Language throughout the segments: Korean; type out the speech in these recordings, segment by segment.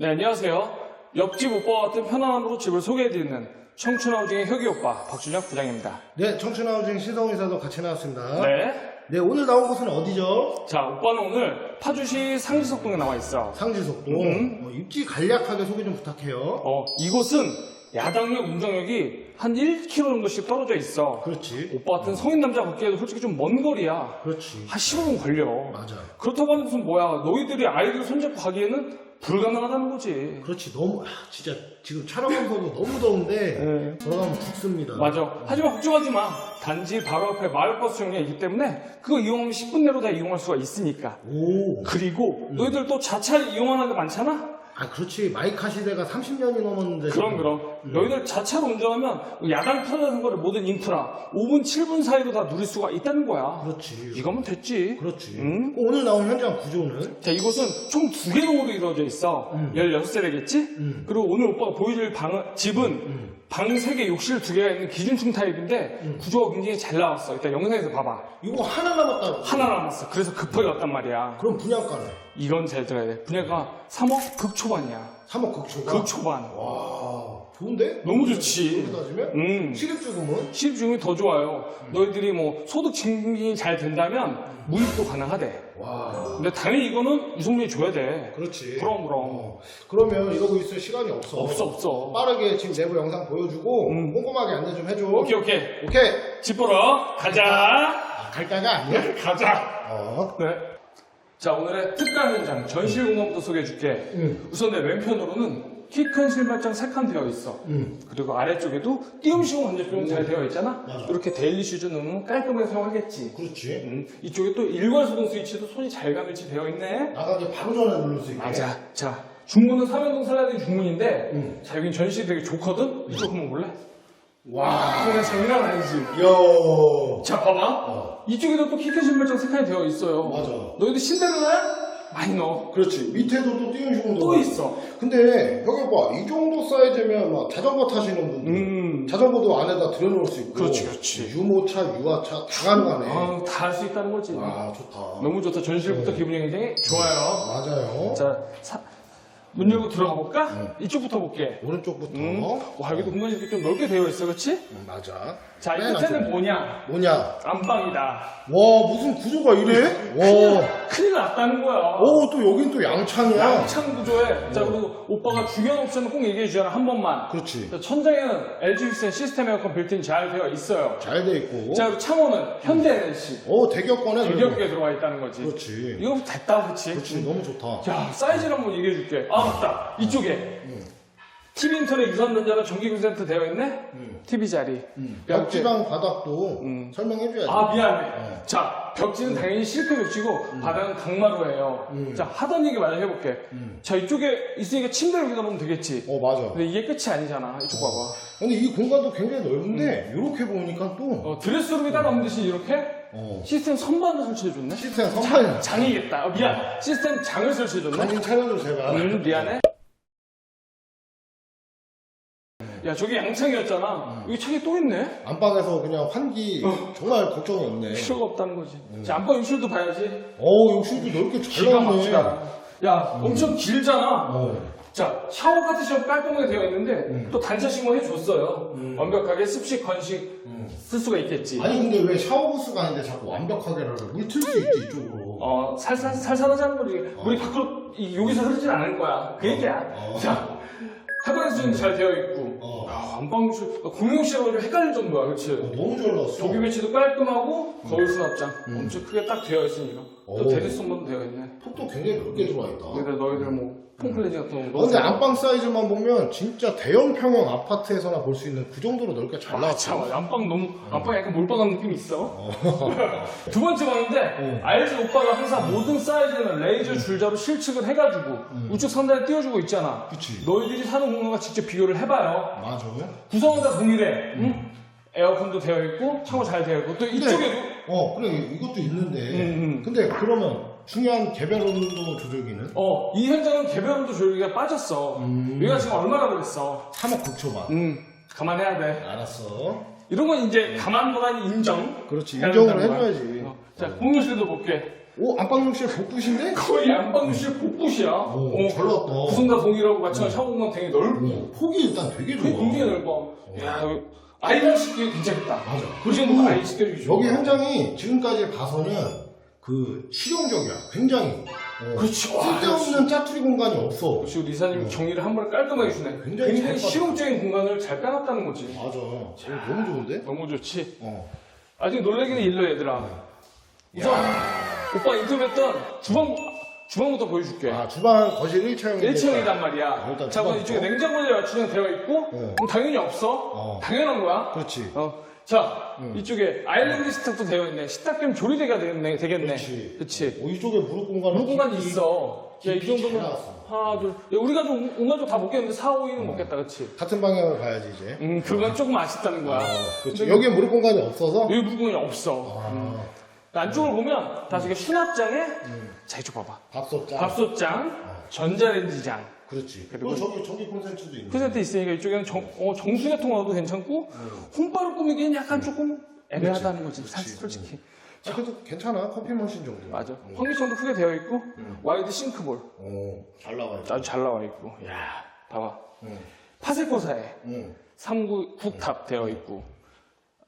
네, 안녕하세요. 옆집 오빠와 같은 편안함으로 집을 소개해드리는 청춘하우징의 혁이 오빠 박준혁 부장입니다. 네, 청춘하우징 신성이사도 같이 나왔습니다. 네. 네. 오늘 나온 곳은 어디죠? 자, 오빠는 오늘 파주시 상지석동에 나와 있어. 상지속도. 음. 어, 입지 간략하게 소개 좀 부탁해요. 어, 이곳은 야당역, 운정역이 한 1km 정도씩 떨어져 있어. 그렇지. 오빠 같은 성인 남자 걷기에도 솔직히 좀 먼 거리야. 그렇지. 한 15분 걸려. 맞아. 그렇다고 하는 무슨 뭐야. 너희들이 아이들 손잡고 가기에는 불가능하다는 거지. 그렇지. 너무, 아, 진짜 지금 촬영하면서도 너무 더운데 네. 돌아가면 죽습니다. 맞아. 하지만 걱정하지 마. 단지 바로 앞에 마을버스 정류장이 있기 때문에 그거 이용하면 10분 내로 다 이용할 수가 있으니까. 오. 그리고 너희들 또 자차를 이용하는 데 많잖아? 아, 그렇지. 마이카 시대가 30년이 넘었는데. 그럼 그럼. 너희들 자차로 운전하면 야당 타는 거를 모든 인프라 5분 7분 사이로 다 누릴 수가 있다는 거야. 그렇지. 이거면 됐지. 그렇지. 응? 오늘 나온 현장 구조는? 자, 이곳은 총 두 개 동으로 이루어져 있어. 16세대겠지? 음. 그리고 오늘 오빠가 보여줄 방, 집은 음. 방 3개, 욕실 2개가 있는 기준층 타입인데 구조가 굉장히 잘 나왔어. 이따 영상에서 봐봐. 이거 하나 남았다고. 하나 남았어. 그래서 급하게 왔단 말이야. 그럼 분양가는? 이건 잘 들어야 돼. 분야가 3억 극초반이야. 3억 극초가? 극초반. 와, 좋은데? 너무 좋지. 그렇게 따지면? 음. 실입주금은? 시집중이 더 좋아요. 너희들이 뭐 소득 증빙이 잘 된다면 무입도 가능하대. 와, 근데 당연히 이거는 유승민이 줘야 돼. 그렇지. 그럼 그럼. 어, 그러면 이러고 있을 시간이 없어. 없어 없어. 빠르게 지금 내부 영상 보여주고 음. 꼼꼼하게 안내 좀 해줘. 오케이 오케이. 오케이. 집 보러 가자. 아, 갈까가 아니야? 가자. 어. 네. 자 오늘의 특강 현장 전실 공간부터 소개해 줄게. 응. 우선 내 왼편으로는 키큰 실마장 세칸 되어 있어. 응. 그리고 아래쪽에도 띄움식 관제병 잘 되어 있잖아. 맞아. 이렇게 데일리 슈즈 넣으면 깔끔하게 사용하겠지. 그렇지. 음, 이쪽에 또 일괄 소동 스위치도 손이 잘 가늘지 되어 있네. 나가기 바로 전에 누를 수 있게. 맞아. 자, 중문은 삼연동 살라딘 중문인데, 음. 자, 여긴 전시 되게 좋거든? 이쪽 한번 볼래? 와. 그냥 장난 아니지. 야. 자, 봐봐. 어. 이쪽에도 또 키큰 신발장 색깔이 되어 있어요. 맞아. 너희들 신데렐라야? 많이 넣어. 그렇지. 밑에도 또 띄운 식으로. 또 있어. 근데 여기 봐. 이 정도 사이즈면 막 자전거 타시는 분들. 음. 자전거도 안에다 들여놓을 수 있고. 그렇지, 그렇지. 유모차, 유아차 다 가능하네. 아, 다 할 수 있다는 거지. 와, 좋다. 너무 좋다. 전시부터 기분이 굉장히 좋아요. 맞아요. 자, 사- 문 열고 들어가 볼까? 음. 이쪽부터 볼게. 오른쪽부터. 음. 와, 여기도 공간이 이렇게 좀 넓게 되어 있어, 그치? 음, 맞아. 자, 이 맨 끝에는 앞쪽에. 뭐냐? 뭐냐? 안방이다. 와, 무슨 구조가 이래? 와. 큰일 났다는 거야. 오, 또 여긴 또 양창이야. 양창 구조에. 자, 그리고 오빠가 중요한 옵션은 꼭 얘기해 주잖아, 한 번만. 그렇지. 자, 천장에는 LG 휘센 시스템 에어컨 빌트인 잘 되어 있어요. 잘 돼 있고. 자, 그리고 창호는 현대 NC. 오, 대격권에. 대격에 들어와 있다는 거지. 그렇지. 이거 됐다, 그치? 그렇지. 너무 좋다. 자, 사이즈를 한번 얘기해 줄게. 아, 맞다. 이쪽에. TV 인터넷 유선전자는 전기 콘센트 되어 있네? 음. TV 자리. 음. 벽지. 벽지랑 바닥도 음. 설명해줘야지. 아, 미안해. 어. 자, 벽지는 당연히 실크 벽지고, 바닥은 강마루예요. 음. 자, 하던 얘기 마저 해볼게. 음. 자, 이쪽에 있으니까 침대를 여기다 놓으면 되겠지. 어, 맞아. 근데 이게 끝이 아니잖아. 이쪽 봐봐. 근데 이 공간도 굉장히 넓은데, 이렇게 보니까 또, 어, 드레스룸이 따로 없는 대신 이렇게 어. 시스템 선반을 설치해줬네? 시스템 선반이야. 장이겠다. 어, 미안. 시스템 장을 설치해줬네? 정신 차려줘, 제발. 음, 미안해. 야, 저기 양창이었잖아. 여기 창이 또 있네? 안방에서 그냥 환기, 정말 걱정이 없네. 필요가 없다는 거지. 자, 안방 욕실도 봐야지. 어, 욕실도 넓게 잘 기가 나오네. 막히다. 야, 엄청 길잖아. 어. 자, 샤워 파티션 깔끔하게 되어 있는데 음. 또 단차 신고 해줬어요. 완벽하게 습식, 건식 쓸 수가 있겠지. 아니, 근데 왜 샤워 부스가 아닌데 자꾸 완벽하게라고. 물튈 수 있지, 이쪽으로. 어, 살살, 살살하자는 거지. 물이 밖으로, 이- 여기서 흐르진 않을 거야. 그 얘기야. 어. 자, 해바라기도 잘 되어 있고. 어. 야, 안방욕실, 공용실하고 좀 헷갈릴 정도야, 그치? 어, 너무 잘 나왔어. 조기 배치도 깔끔하고, 거울 수납장. 엄청 크게 딱 되어 있으니까. 또 오. 대리선반도 되어 있네. 턱도 굉장히 넓게 들어와 있다. 근데 너희들 뭐, 폼클렌즈 같은 거. 어, 근데 안방 사이즈만 보면 진짜 대형 평형 아파트에서나 볼 수 있는 그 정도로 넓게 잘 아, 나왔어. 참, 안방 너무, 안방 약간 몰빵한 느낌이 있어. 두 번째 방인데, 알지 오빠가 항상 모든 사이즈는 레이저 줄자로 실측을 해가지고, 우측 상단에 띄워주고 있잖아. 그치. 너희들이 사는 공간과 직접 비교를 해봐요. 맞아. 구성은 다 동일해. 응? 에어컨도 되어 있고, 창호 잘 되어 있고, 또 이쪽에도, 어, 그래, 이것도 있는데. 음, 음. 근데 그러면 중요한 개별 온도 조절기는 어, 이 현장은 개별 온도 조절기가 빠졌어. 음. 얘가 지금 얼마나 그랬어? 3억 9초 만. 음, 감안해야 돼. 알았어. 이런 건 이제 감안보다는 인정. 그렇지. 해야 인정을 된다는 거야. 해줘야지. 어, 자, 공유실도 볼게. 오 안방용실 복붙인데? 거의 안방실 복붙이야. 오, 어, 잘 나왔다. 구성과 동일하고 같이 샤워 공간 되게 넓고. 오, 폭이 일단 되게 좋아. 굉장히 넓어. 야, 아이들 시키기 괜찮겠다. 맞아. 그리고 아이 시켜주기 좋아. 여기 현장이 지금까지 봐서는 그 실용적이야. 굉장히. 어, 그렇지. 와, 쓸데없는 짜투리 공간이 없어. 역시 우리 이사님 정리를 한 번에 깔끔하게 주네. 어. 굉장히 잘 봤다. 실용적인 공간을 잘 빼놨다는 거지. 맞아. 어, 너무 좋은데? 너무 좋지. 어. 아직 놀래기는 일러 얘들아. 우선 오빠 인터뷰했던 주방 주방부터 보여줄게. 아 주방 거실 1차형인데 1층이란 말이야. 아, 일단 자, 그럼 주방부터. 이쪽에 냉장고에 맞추는 되어 있고, 그럼 당연히 없어. 어. 당연한 거야. 그렇지. 어. 자, 이쪽에 아일랜드 식탁도 되어 있네. 식탁 겸 조리대가 되겠네. 되겠네. 그렇지. 그치. 어, 이쪽에 무릎 공간은 무릎 공간이 깊이- 있어. 야, 이 깊이 정도면 잘 나왔어. 하나, 둘. 야, 우리 가족, 온 가족 다 먹겠는데 4, 5인은 먹겠다. 그치. 같은 방향을 가야지 이제. 음, 그건 조금 아쉽다는 거야. 그렇지. 여기에 무릎 공간이 없어서. 여기 무릎 공간이 없어. 아, 안쪽을 보면 다 저게 수납장에 자 이쪽 봐봐 밥솥장. 밥솥장 전자레인지장 그렇지. 그리고- 어, 저기 저기 콘센트도 있네. 콘센트 있으니까 이쪽에는 정, 어, 정수기통 넣어도 괜찮고 홈바를 꾸미기엔 약간 조금 애매하다는 거지 사실 솔직히 아, 그래도 괜찮아. 커피 머신 정도. 맞아 환기창도 크게 되어 있고 와이드 싱크볼 어, 잘 나와요. 아주 잘 나와 있고 야 봐봐 응. 파세코사에 응. 3구 국탑 되어 있고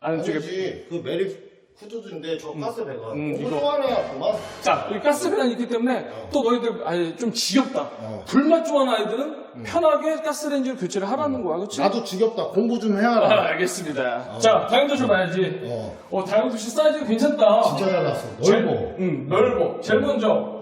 안쪽에 아니지. 그 메리 후드인데 저 가스 배관. 음, 이거. 또 하나야 그만. 자, 여기 가스배관이 있기 때문에 또 너희들 아니 좀 지겹다. 어. 불맛 좋아하는 아이들은 편하게 가스레인지를 교체를 하라는 거야, 그렇지? 나도 지겹다. 공부 좀 아, 해야라. 알겠습니다. 자, 다용도실 봐야지. 어. 어, 다용도실 사이즈가 괜찮다. 진짜 잘 났어. 넓어. 응, 넓어. 제일 먼저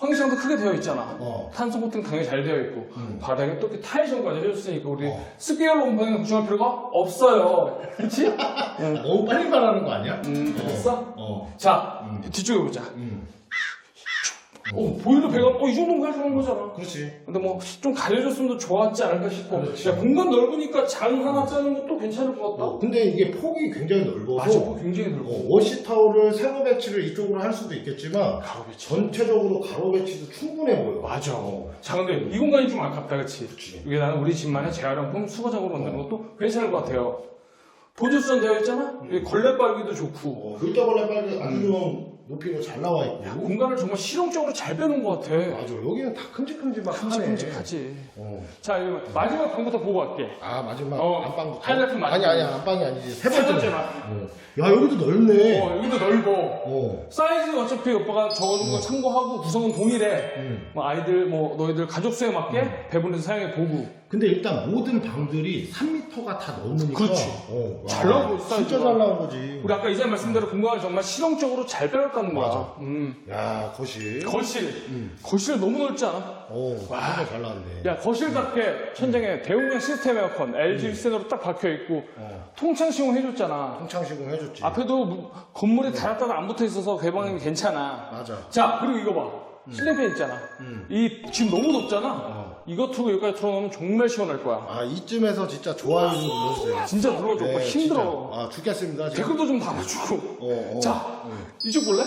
응. 환기장도 크게 되어 있잖아. 어. 탄소 코팅 당연히 잘 되어 있고 바닥에 또 이렇게 타일션까지 해줬으니까 우리 어. 스퀘어로 곰팡이 걱정할 필요가 없어요. 그렇지? 너무 빨리 말하는 거 아니야? 음, 됐어? 어. 자, 뒤쪽에 보자. 음. 어, 보일러 배관, 어, 이 정도면 가져간 거잖아. 그렇지. 근데 뭐 좀 가려줬으면 더 좋았지 않을까 싶어. 그렇지. 야, 공간 넓으니까 장 하나 짜는 것도 괜찮을 것 같다. 어, 근데 이게 폭이 굉장히 넓어서 맞아, 그거 굉장히 넓어. 어, 워시 타올을 세로 배치를 이쪽으로 할 수도 있겠지만 가로 배치. 전체적으로 가로 배치도 충분해 보여. 맞아. 자, 근데 이 공간이 좀 아깝다, 그치? 그치. 이게 나는 우리 집만의 재활용품 수거장으로 만드는 것도 괜찮을 것 같아요. 보조선 되어 있잖아? 여기 걸레 빨기도 좋고. 어, 글자벌레 빨리 아주 좀 높이로 잘 나와 있고. 공간을 정말 실용적으로 잘 빼놓은 것 같아. 맞아. 여기는 다 큼직큼직하네. 큼직큼직하지. 어. 자, 이거 마지막 방부터 보고 갈게. 아 마지막 어, 안방부터. 하이라이트 마지막. 아니 아니 안방이 아니지. 세세 번째. 번째 방. 어. 야 여기도 넓네. 어, 여기도 넓어. 어. 사이즈 어차피 오빠가 적어준 거 참고하고 구성은 동일해. 음. 뭐 아이들 뭐 너희들 가족 수에 맞게 배분해서 사용해 보고. 근데 일단 모든 방들이 3m가 다 넘으니까. 그렇지. 어, 와, 잘 나오고 있어, 진짜. 잘 나온 거지. 우리 아까 이사님 말씀대로 공간을 정말 실용적으로 잘 빼놨다는 거야. 맞아. 음. 야 거실. 거실. 거실 너무 넓지 않아? 어, 진짜 잘 나왔네. 야 거실답게 천장에 대용량 시스템 에어컨 LG 일센으로 딱 박혀 있고 어. 통창 시공 해줬잖아. 통창 시공 해줬지. 앞에도 무- 건물이 달았다가 안 붙어 있어서 개방이 괜찮아. 맞아. 자 그리고 이거 봐. 실내팬 있잖아. 음. 이 지금 너무 덥잖아. 어. 이거 틀고 여기까지 틀어놓으면 정말 시원할 거야. 아 이쯤에서 진짜 좋아요 좀 눌러주세요. 진짜 눌러줘. 네, 힘들어. 진짜. 아 죽겠습니다. 지금. 댓글도 좀 달아주고. 어, 어. 자, 이쪽 볼래?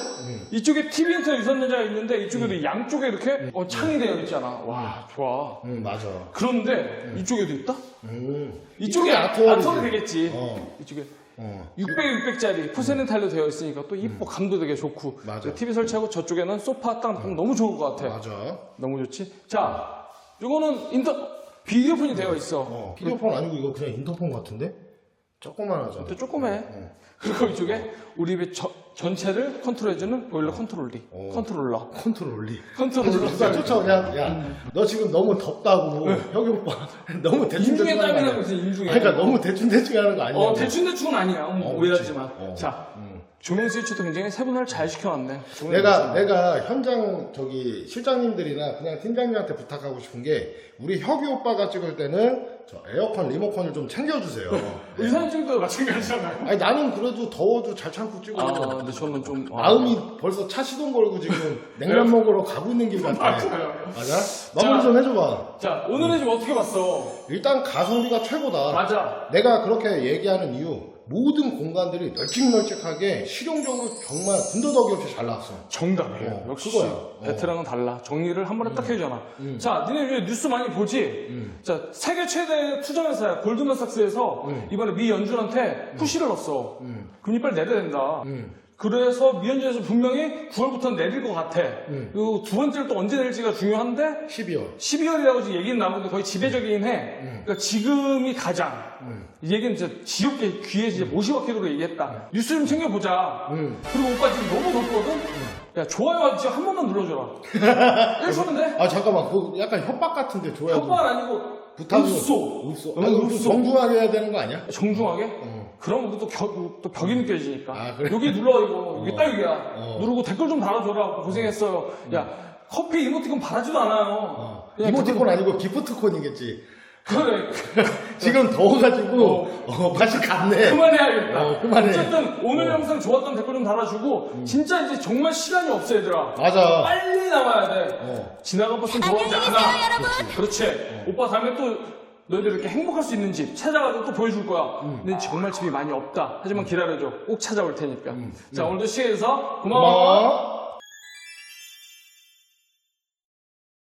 이쪽에 TV 인터 유선전자가 있는데 이쪽에도 양쪽에 이렇게 어, 창이 되어 있잖아. 와, 좋아. 응 맞아. 그런데 이쪽에도 있다? 음. 이쪽에. 아트월이 되겠지. 어. 이쪽에 어. 600, 600짜리 포세는 타일로 되어 있으니까 또 이뻐 감도 되게 좋고. 음. 맞아. TV 설치하고 저쪽에는 소파 딱 놓으면 너무 좋을 것 같아. 맞아. 너무 좋지? 자, 이거는 인터 비디오폰이 되어 있어. 어. 비디오폰 아니고 이거 그냥 인터폰 같은데? 조그만하잖아. 또 조그매. 그리고 이쪽에 우리 집 저- 전체를 컨트롤해주는 보일러 컨트롤리. 어. 컨트롤러. 컨트롤리. 컨트롤러. 나 쫓아 그냥 야, 너 지금 너무 덥다고 혁이 오빠 너무 대충 대충 하는 거 땀이 아니야? 나고 있어, 인중에. 그러니까 너무 대충 대충 하는 거 아니야? 어, 대충대충은 아니야. 어, 어, 오해하지 마. 그치. 어. 자, 음. 조명 스위치도 굉장히 세분화를 잘 시켜놨네. 조명 내가 스위치. 내가 현장 저기 실장님들이나 그냥 팀장님한테 부탁하고 싶은 게 우리 혁이 오빠가 찍을 때는 저 에어컨 리모컨을 좀 챙겨주세요. 의사님 찍도 마찬가지잖아요. 아니 나는 그래도 더워도 잘 참고 찍어. 아, 근데 저는 좀. 아, 마음이 벌써 차 시동 걸고 지금 냉면 먹으러 가고 있는 길 같아. 맞아요. 맞아? 마무리 좀 해줘봐. 자, 오늘은 지금 어떻게 봤어? 일단 가성비가 최고다. 맞아. 내가 그렇게 얘기하는 이유 모든 공간들이 널찍널찍하게 실용적으로 정말 군더더기 없이 잘 나왔어. 정답이에요. 어, 역시 그거야. 어. 베테랑은 달라. 정리를 한 번에 딱 해주잖아. 자, 니네 요새 뉴스 많이 보지? 자, 세계 최대 투자회사야. 골드만삭스에서 이번에 미 연준한테 푸시를 넣었어. 그럼 이빨 내야 된다. 음. 그래서 미연주에서 분명히 9월부터 내릴 것 같아. 음. 그리고 두 번째는 또 언제 내릴지가 중요한데 12월. 12월이라고 지금 얘기는 나오는데 거의 지배적이긴 해. 그러니까 지금이 가장. 음. 이 얘기는 진짜 지겹게 귀에 진짜 못이 박히도록 얘기했다. 뉴스 좀 챙겨보자. 음. 그리고 오빠 지금 너무 덥거든? 야, 좋아요 지금 한 번만 눌러줘라. 1초면 돼? 아 잠깐만, 그 약간 협박 같은데 좋아요. 협박 아니고 읍소. 읍소. 응, 아니, 좀 읍소. 정중하게 해야 되는 거 아니야? 정중하게? 어. 그럼 또, 겨, 또 벽이 느껴지니까. 아, 그래? 여기 눌러, 이거. 이게 어. 딱 여기야. 어. 누르고 댓글 좀 달아줘라. 고생했어요. 야, 커피 이모티콘 받아주도 않아요. 어. 그냥 이모티콘 아니고 기프트콘이겠지. 그래. 지금 더워가지고 어. 어, 맛이 갔네. 그만해야겠다. 어, 그만해. 어쨌든 오늘 어. 영상 좋았던 댓글 좀 달아주고 진짜 이제 정말 시간이 없어 얘들아. 맞아. 빨리 나와야 돼. 어. 지나간 버스는 안녕히 않아. 계세요, 여러분. 그렇지. 오빠 다음에 또 너희들 이렇게 행복할 수 있는 집 찾아가서 또 보여줄 거야. 근데 정말 집이 많이 없다. 하지만 기다려줘. 꼭 찾아올 테니까. 자 오늘도 시에서 고마워. 고마워.